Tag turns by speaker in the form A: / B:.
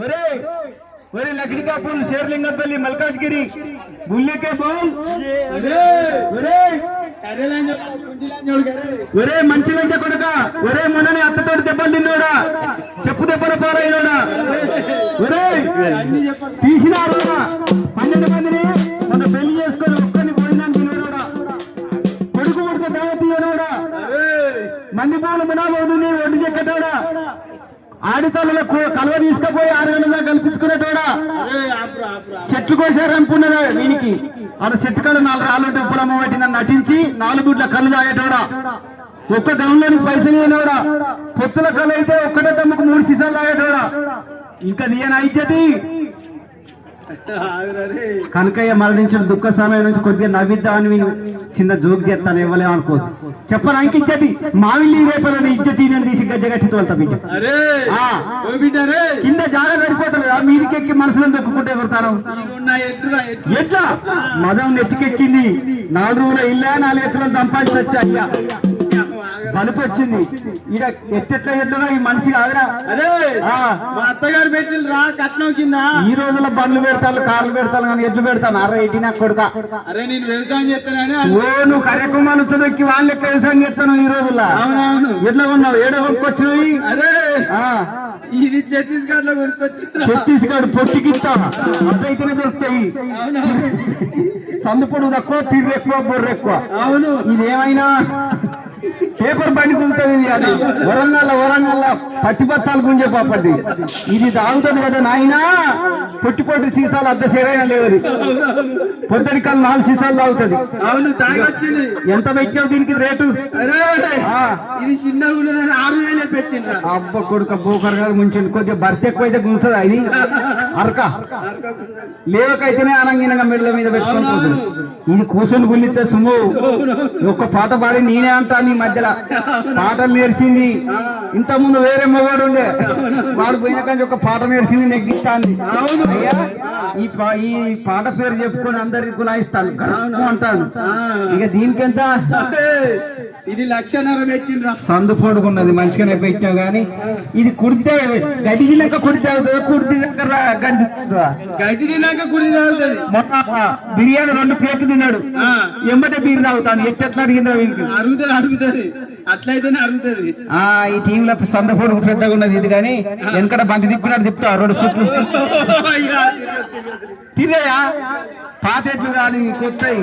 A: ఒరే ఒరే లక్డి కాపూల్ మల్కాజ్గిరి బుల్లికే బోల్. ఒరే ఒరే ఒరే మంచి లంచ కొడుక ఒరే మొన్ననే అత్తతోటి దెబ్బలు తిన్నోడా? చెప్పు దెబ్బల పాలైనోడా? ఒరే తీసినారురా పన్నెండు మందిని మొన్న పెళ్ళి చేసుకొని ఒక్కరిని పోయిందని తినోడా కొడుకు కొడుకు దావ తీయనోడా? మంది పూలు మునాబోదుని ఒడ్డు చెక్కటోడా? ఆడితల్లుల కలువ తీసుకుపోయి ఆరు గంటల దాకా కల్పించుకునేటోడా? చెట్లు కోసారు అనుకున్నదా వీనికి? ఆడ చెట్టు కాడ నాలుగు రాళ్ళు పొలమ్మ పట్టిందని నటించి నాలుగు గుడ్ల కళ్ళు తాగేటోడా? ఒక్క డౌన్లోనికి పైసలు లేనోడా? పొత్తుల కళ్ళు అయితే ఒక్కటే తమ్ముకు మూడు సీసాలు తాగేటోడా? ఇంకా నీయన ఐద్యతి కనకయ్య మరణించిన దుఃఖ సమయం నుంచి కొద్దిగా నవ్విద్దామని నేను చిన్న జోక్ చేస్తాను ఇవ్వలేము అనుకోదు. చెప్పను ఇంక ఇచ్చది మావిల్లి రేపలని ఇజ్జతి నేను తీసి గజ్జ కట్టి తోలుతా బిడ్డ. కింద జాగా సరిపోతుంది మీదికెక్కి మనసులను దొక్కుకుంటే
B: ఎత్తు
A: ఎట్లా? మదం నెత్తికెక్కింది. నాలుగు రోజుల ఇల్లా నాలుగు ఎత్తులను సంపాదించి వచ్చా అయ్యా. బలుపు వచ్చింది. ఈడ ఎట్టెట్లా ఎట్లా ఈ మనిషి కాదురా.
B: అరే మా అత్తగారు పెట్టిన రా కట్నం కింద.
A: ఈ రోజుల్లో బండ్లు పెడతాను కార్లు పెడతాను కానీ ఎట్లు పెడతాను అరే ఇటీ నా కొడుక?
B: అరే నేను వ్యవసాయం చేస్తానని
A: ఓ నువ్వు కర్యకుమారు చదువుకి వాళ్ళ వ్యవసాయం చేస్తాను ఈ రోజుల్లో.
B: అవునవును.
A: ఎట్లా ఉన్నావు ఏడ కొనుక్కొచ్చినవి?
B: అరే ఇది ఛత్తీస్గఢ్లో
A: ఛత్తీస్గఢ్ పొట్టికిస్తా అట్లయితేనే దొరుకుతాయి.
B: అవునవును
A: సందు పొడుగు తక్కువ ఎక్కువ బొర్రు ఎక్కువ.
B: అవును.
A: ఇదేమైనా? పేపర్ బండి ఉంటుంది ఇది అది. వరంగల్ వరంగల్ పత్తి పత్తాలు గుంజే పాపది ఇది తాగుతుంది కదా నాయనా? పొట్టి పొట్టి సీసాలు అర్ధ సేరైనా లేవు అది. పొద్దుటి కాలు నాలుగు సీసాలు తాగుతుంది.
B: అవును తాగొచ్చింది.
A: ఎంత పెట్టావు దీనికి రేటు.
B: ఇది చిన్న ఆరు వేలే పెట్టిండ్రా.
A: అబ్బ కొడుక బోకర్ గారు ముంచండి. కొద్దిగా భర్త ఎక్కువ అయితే గుంటుంది అది అరక. లేవకైతేనే అనంగినంగా మెడల మీద పెట్టుకొని పోతుంది. ఇది కూర్చొని గుల్లితే సుమ్ము. ఒక్క పాట పాడి నేనే అంటాను ఈ మధ్యలో. పాటలు నేర్చింది. ఇంత ముందు వేరే మగవాడు ఉండే. వాడు పోయిన కానీ ఒక పాట నేర్చింది నెగ్గిస్తాంది అయ్యా ఈ పాట పేరు చెప్పుకొని అందరికి గులాయిస్తాను అంటాను. ఇక దీనికెంత?
B: ఇది లక్షన్నర పెట్టిండ్రా
A: సందు పొడుకున్నది మంచిగానే పెట్టావు కానీ ఇది కుడితే గడ్డి తిన్నాక కుడితే అవుతుందా కుడితే గడ్డి
B: తిన్నాక కుడి తాగుతుంది.
A: బిర్యానీ రెండు ప్లేట్లు తిన్నాడు. ఎంబటే బీర్ తాగుతాను. ఎట్లా అడిగిందా వీనికి?
B: అరుగుతుంది అరుగుతుంది. అట్లయితేనే అరుగుతుంది.
A: ఈ టీంలో సంద పొడుగు పెద్దగా ఉన్నది ఇది కానీ వెనకడ బంతి తిప్పినట్టు తిప్పుతా రెండు సూట్లు.
B: అయ్యా,
A: తిరగయా? పాత ఎట్లు కానీ కొత్తవి